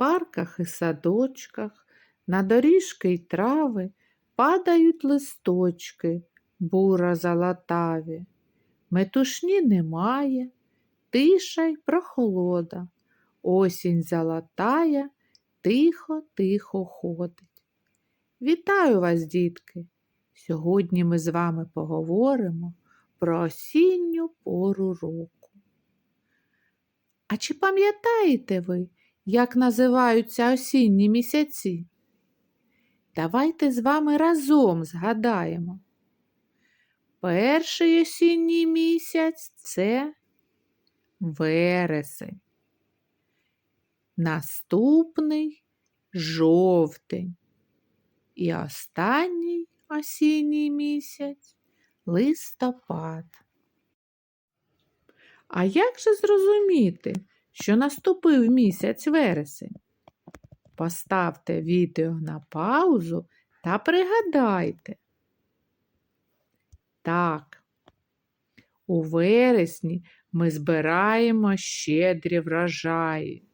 парках і садочках, на доріжки й трави падають листочки, бура золотаві. Метушні немає, тиша й прохолода. Осінь золотая, тихо-тихо ходить. Вітаю вас, дітки! Сьогодні ми з вами поговоримо про осінню пору року. А чи пам'ятаєте ви, як називаються осінні місяці? Давайте з вами разом згадаємо. Перший осінній місяць це вересень. Наступний жовтень. І останній осінній місяць листопад. А як же зрозуміти, що наступив місяць вересень? Поставте відео на паузу та пригадайте. Так, у вересні ми збираємо щедрі врожаї.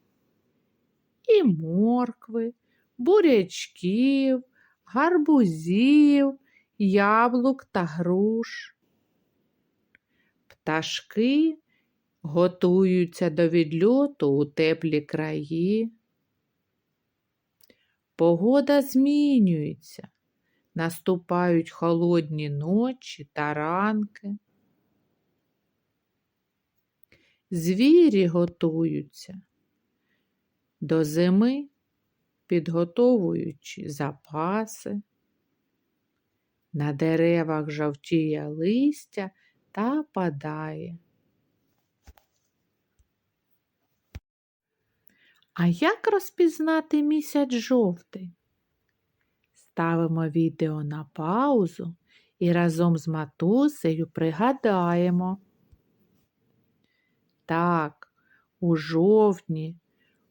І моркви, бурячків, гарбузів, яблук та груш. Пташки готуються до відльоту у теплі краї. Погода змінюється, наступають холодні ночі та ранки. Звірі готуються до зими, підготовуючи запаси. На деревах жовтіє листя та падає. А як розпізнати місяць жовтий? Ставимо відео на паузу і разом з матусею пригадаємо. Так, у жовтні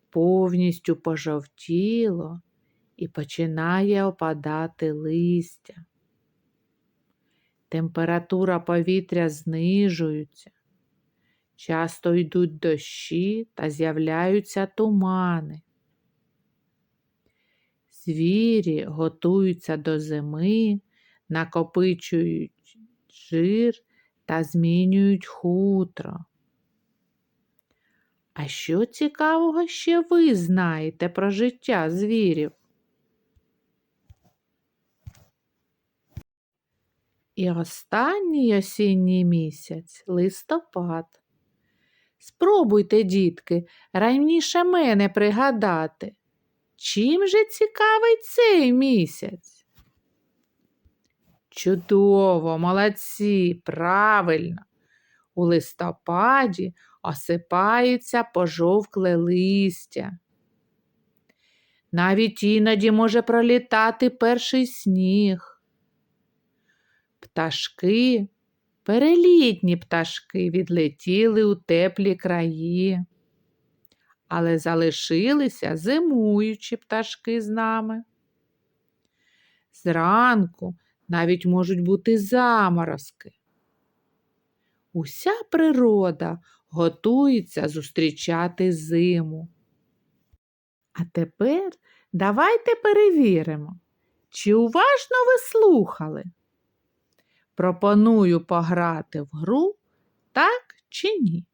повністю пожовтіло і починає опадати листя. Температура повітря знижується, часто йдуть дощі та з'являються тумани. Звірі готуються до зими, накопичують жир та змінюють хутро. А що цікавого ще ви знаєте про життя звірів? І останній осінній місяць листопад. Спробуйте, дітки, раніше мене пригадати, чим же цікавий цей місяць? Чудово, молодці, правильно. У листопаді осипаються пожовкле листя. Навіть іноді може пролітати перший сніг. Пташки, перелітні пташки відлетіли у теплі краї, але залишилися зимуючі пташки з нами. Зранку навіть можуть бути заморозки. Уся природа готується зустрічати зиму. А тепер давайте перевіримо, чи уважно ви слухали. Пропоную пограти в гру так чи ні.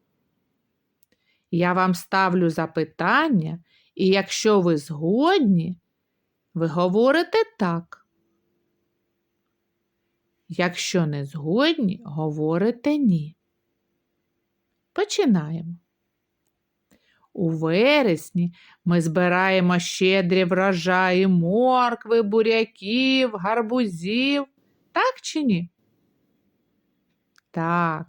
Я вам ставлю запитання, і якщо ви згодні, ви говорите так. Якщо не згодні, говорите ні. Починаємо. У вересні ми збираємо щедрі врожаї моркви, буряків, гарбузів. Так чи ні? Так.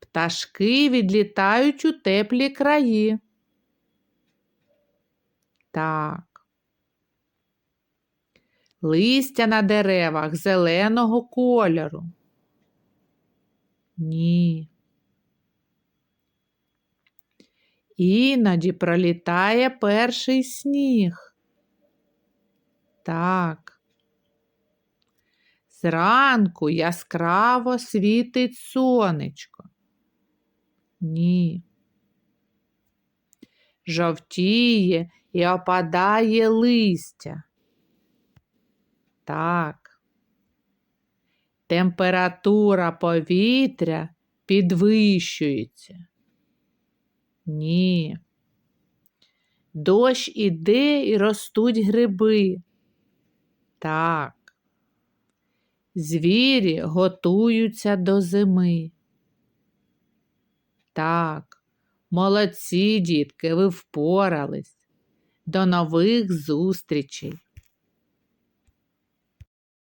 Пташки відлітають у теплі краї. Так. Листя на деревах зеленого кольору. Ні. Іноді пролітає перший сніг. Так. Зранку яскраво світить сонечко. Ні. жовтіє і опадає листя. Так. Температура повітря підвищується. Ні. Дощ іде і ростуть гриби. Так. Звірі готуються до зими. Так, молодці, дітки, ви впорались. До нових зустрічей!